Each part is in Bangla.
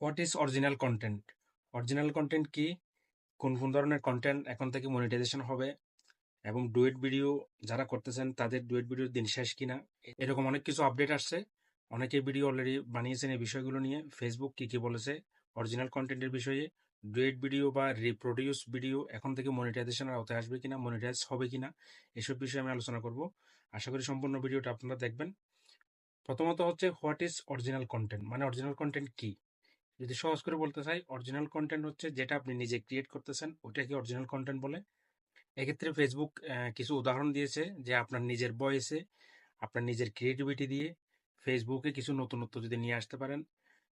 What is original content original content কি? কোন কোন ধরনের কন্টেন্ট এখন থেকে মনিটাইজেশন হবে? এবং ডুয়েট ভিডিও যারা করতেছেন, তাদের ডুয়েট ভিডিওর দিন শেষ কিনা? এরকম অনেক কিছু আপডেট আসছে। অনেকে ভিডিও অলরেডি বানিয়েছেন এই বিষয়গুলো নিয়ে। ফেসবুক কি কি বলেছে? অরিজিনাল কন্টেন্টের বিষয়ে ডুয়েট ভিডিও বা রিপ্রোডিউস ভিডিও এখন থেকে মনিটাইজেশনের আওতায় আসবে কিনা মনিটাইজ হবে কিনা, এসব বিষয়ে আমি আলোচনা করব। আশা করি সম্পূর্ণ ভিডিওটা আপনারা দেখবেন। প্রথমত হচ্ছে হোয়াট ইজ অরিজিনাল কন্টেন্ট মানে অরিজিনাল কন্টেন্ট কি? যদি সহজ করে বলতে চাই অরিজিনাল কন্টেন্ট হচ্ছে যেটা আপনি নিজে ক্রিয়েট করতেছেন ওটাকে অরিজিনাল কন্টেন্ট বলে। এক্ষেত্রে ফেসবুক কিছু উদাহরণ দিয়েছে যে আপনার নিজের বয়েসে, আপনার নিজের ক্রিয়েটিভিটি দিয়ে ফেসবুকে কিছু নতুনত্ব যদি নিয়ে আসতে পারেন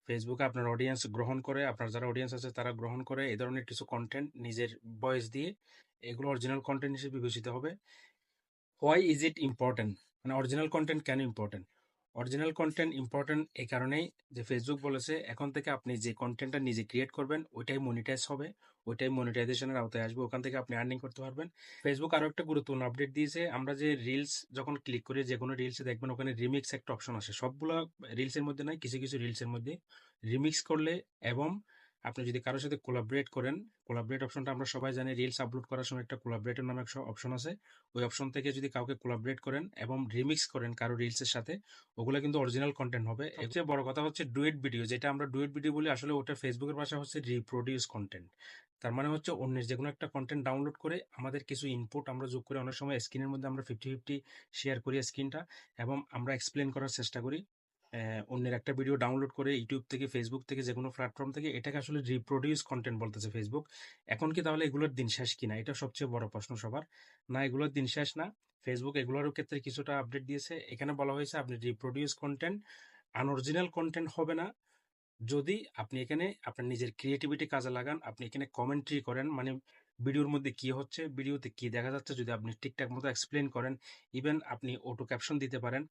ফেসবুকে আপনার অডিয়েন্স গ্রহণ করে, আপনার যারা অডিয়েন্স আছে তারা গ্রহণ করে এই ধরনের কিছু কন্টেন্ট নিজের বয়েস দিয়ে এগুলো অরিজিনাল কন্টেন্ট হিসেবে বিবেচিত হবে। হোয়াই ইজ ইট ইম্পর্টেন্ট মানে অরিজিনাল কন্টেন্ট কেন ইম্পর্টেন্ট অরিজিনাল কন্টেন্ট ইম্পর্টেন্ট এই কারণেই যে ফেসবুক বলেছে, এখন থেকে আপনি যে কন্টেন্টটা নিজে ক্রিয়েট করবেন, ওইটাই মনিটাইজ হবে। ওইটাই মনিটাইজেশনের আওতায় আসবে। ওখান থেকে আপনি আর্নিং করতে পারবেন। ফেসবুক আরও একটা গুরুত্বপূর্ণ আপডেট দিয়েছে। আমরা যে রিলস যখন ক্লিক করি, যে কোনো রিলসে দেখবেন, ওখানে রিমিক্স একটা অপশন আসে। সবগুলো রিলসের মধ্যে নয়, কিছু কিছু রিলসের মধ্যে। রিমিক্স করলে এবং আপনি যদি কারোর সাথে কোলাবরেট করেন কোলাবরেট অপশনটা আমরা সবাই জানি রিলস আপলোড করার সময় একটা কোলাবরেটের নামে একটা অপশন আছে। ওই অপশন থেকে যদি কাউকে কোলাবরেট করেন এবং রিমিক্স করেন কারও রিলসের সাথে ওগুলো কিন্তু অরিজিনাল কন্টেন্ট হবে। সবচেয়ে বড় কথা হচ্ছে ডুয়েট ভিডিও যেটা আমরা ডুয়েট ভিডিও বলি আসলে ওটা ফেসবুকের ভাষা হচ্ছে রিপ্রোডিউস কন্টেন্ট তার মানে হচ্ছে অন্যের যে কোনো একটা কন্টেন্ট ডাউনলোড করে আমাদের কিছু ইনপুট আমরা যোগ করে অনেক সময় স্ক্রিনের মধ্যে আমরা ফিফটি ফিফটি শেয়ার করি স্ক্রিনটা এবং আমরা এক্সপ্লেন করার চেষ্টা করি। অন্যের একটা ভিডিও ডাউনলোড করে ইউটিউব থেকে ফেসবুক থেকে যে কোনো প্ল্যাটফর্ম থেকে এটাকে আসলে রিপ্রোডিউস কন্টেন্ট বলতেছে ফেসবুক এখন কি তাহলে এগুলোর দিন শেষ কিনা? এটা সবচেয়ে বড় প্রশ্ন সবার। না, এগুলোর দিন শেষ না। ফেসবুক এগুলোর ক্ষেত্রে কিছুটা আপডেট দিয়েছে। এখানে বলা হয়েছে আপনি রিপ্রোডিউস কন্টেন্ট আনঅরিজিনাল কন্টেন্ট হবে না। যদি আপনি এখানে আপনার নিজের ক্রিয়েটিভিটি কাজে লাগান, আপনি এখানে কমেন্ট্রি করেন মানে ভিডিওর মধ্যে কি হচ্ছে, ভিডিওতে কি দেখা যাচ্ছে যদি আপনি ঠিকঠাক মতো এক্সপ্লেন করেন ইভেন আপনি অটো ক্যাপশন দিতে পারেন,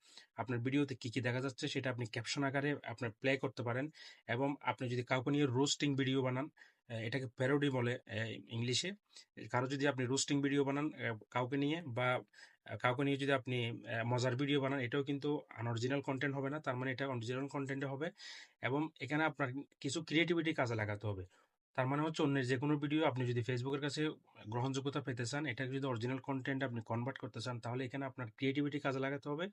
আপনার ভিডিওতে কি কি দেখা যাচ্ছে সেটা আপনি ক্যাপশন আকারে আপনার প্লে করতে পারেন এবং আপনি যদি কাউকে নিয়ে রোস্টিং ভিডিও বানান এটাকে প্যারোডি বলে ইংলিশে কারও যদি আপনি রোস্টিং ভিডিও বানান কাউকে নিয়ে বা কাউকে নিয়ে যদি আপনি মজার ভিডিও বানান, এটাও কিন্তু আনঅরিজিনাল কন্টেন্ট হবে না, তার মানে এটা অরিজিনাল কন্টেন্টে হবে এবং এখানে আপনার কিছু ক্রিয়েটিভিটি কাজে লাগাতে হবে। তার মানে হচ্ছে অন্যের যে কোনো ভিডিও আপনি যদি ফেসবুকের কাছে গ্রহণযোগ্যতা পেতে চান, এটাকে যদি অরিজিনাল কন্টেন্ট আপনি কনভার্ট করতে চান, তাহলে এখানে আপনার ক্রিয়েটিভিটি কাজে লাগাতে হবে,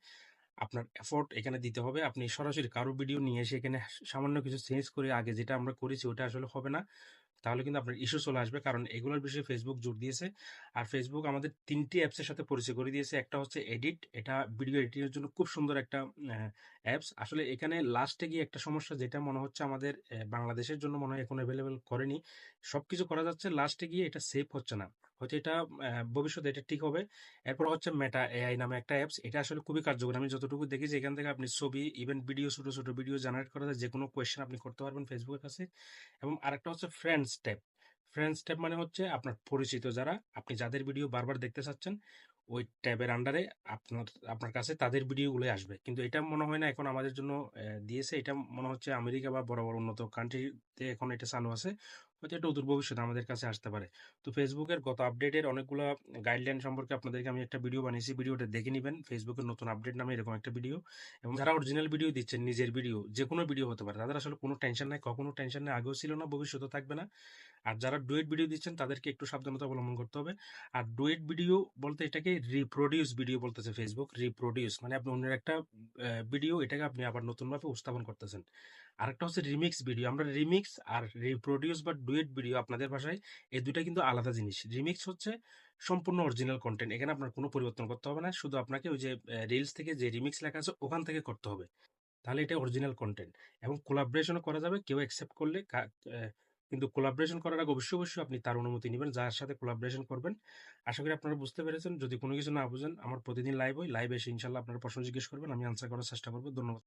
আপনার এফোর্ট এখানে দিতে হবে, আপনি সরাসরি কারও ভিডিও নিয়ে এসে এখানে সামান্য কিছু চেঞ্জ করে আগে যেটা আমরা করেছি, ওটা আসলে হবে না। তাহলে কিন্তু আপনার ইস্যু চলে আসবে। কারণ এগুলোর বিষয়ে ফেসবুক জোর দিয়েছে। আর ফেসবুক আমাদের তিনটি অ্যাপসের সাথে পরিচয় করে দিয়েছে। একটা হচ্ছে এডিট এটা ভিডিও এডিটিংয়ের জন্য খুব সুন্দর একটা অ্যাপস আসলে এখানে লাস্টে গিয়ে একটা সমস্যা, যেটা মনে হচ্ছে আমাদের বাংলাদেশের জন্য মনে হয় এখন অ্যাভেলেবেল করেনি। সব কিছু করা যাচ্ছে লাস্টে গিয়ে এটা সেভ হচ্ছে না। হয়তো এটা ভবিষ্যতে এটা ঠিক হবে। এরপর হচ্ছে মেটা এআই নামে একটা অ্যাপস এটা আসলে খুবই কার্যকরী। আমি যতটুকু দেখি যে এখান থেকে আপনি ছবি ইভেন ভিডিও ছোটো ছোটো ভিডিও জেনারেট করা যায় যে কোনো কোয়েশ্চেন আপনি করতে পারবেন ফেসবুকের কাছে। এবং আরেকটা হচ্ছে ফ্রেন্ডস ট্যাব ফ্রেন্ডস ট্যাব মানে হচ্ছে আপনার পরিচিত যারা, আপনি যাদের ভিডিও বারবার দেখতে চাচ্ছেন, ওই ট্যাবের আন্ডারে আপনার আপনার কাছে তাদের ভিডিওগুলোই আসবে। কিন্তু এটা মনে হয় না এখন আমাদের জন্য দিয়েছে। এটা মনে হচ্ছে আমেরিকা বা বড় বড় উন্নত কান্ট্রিতে এখন এটা চালু আছে। হয়তো এটা অদূর ভবিষ্যতে আমাদের কাছে আসতে পারে। তো ফেসবুকের গত আপডেটের অনেকগুলো গাইডলাইন সম্পর্কে আপনাদেরকে আমি একটা ভিডিও বানিয়েছি। ভিডিওটা দেখে নেবেন। ফেসবুকের নতুন আপডেট নামে এরকম একটা ভিডিও এবং যারা অরিজিনাল ভিডিও দিচ্ছেন, নিজের ভিডিও যে কোনো ভিডিও হতে পারে, তাদের আসলে কোনো টেনশন নাই, কখনো টেনশন নেই আগেও ছিল না ভবিষ্যতে থাকবে না। আর যারা ডুয়েট ভিডিও দিচ্ছেন, তাদেরকে একটু সাবধানতা অবলম্বন করতে হবে। আর ডুয়েট ভিডিও বলতে এটাকে রিপ্রোডিউস ভিডিও বলতেছে ফেসবুক রিপ্রোডিউস মানে আপনি অন্যের একটা ভিডিও এটাকে আপনি আবার নতুনভাবে উপস্থাপন করতেছেন। আরেকটা হচ্ছে রিমিক্স ভিডিও। আমরা রিমিক্স আর রিপ্রোডিউস বা ডুয়েট ভিডিও আপনাদের ভাষায়, এই দুটা কিন্তু আলাদা জিনিস। রিমিক্স হচ্ছে সম্পূর্ণ অরিজিনাল কন্টেন্ট এখানে আপনার কোনো পরিবর্তন করতে হবে না। শুধু আপনাকে ওই যে রিলস থেকে যে রিমিক্স লেখা আছে, ওখান থেকে করতে হবে। তাহলে এটা অরিজিনাল কন্টেন্ট এবং কোলাবরেশনও করা যাবে, কেউ অ্যাকসেপ্ট করলে কিন্তু কোলাবরেশন করার আগে অবশ্যই অবশ্যই আপনি তার অনুমতি নেবেন, যার সাথে কোলাবরেশন করবেন। আশা করি আপনারা বুঝতে পেরেছেন। যদি কোনো কিছু না বুঝেন, আমার প্রতিদিন লাইভ হয় লাইভ এসে ইনশাল্লাহ আপনারা প্রশ্ন জিজ্ঞেস করবেন, আমি আনসার করার চেষ্টা করব। ধন্যবাদ।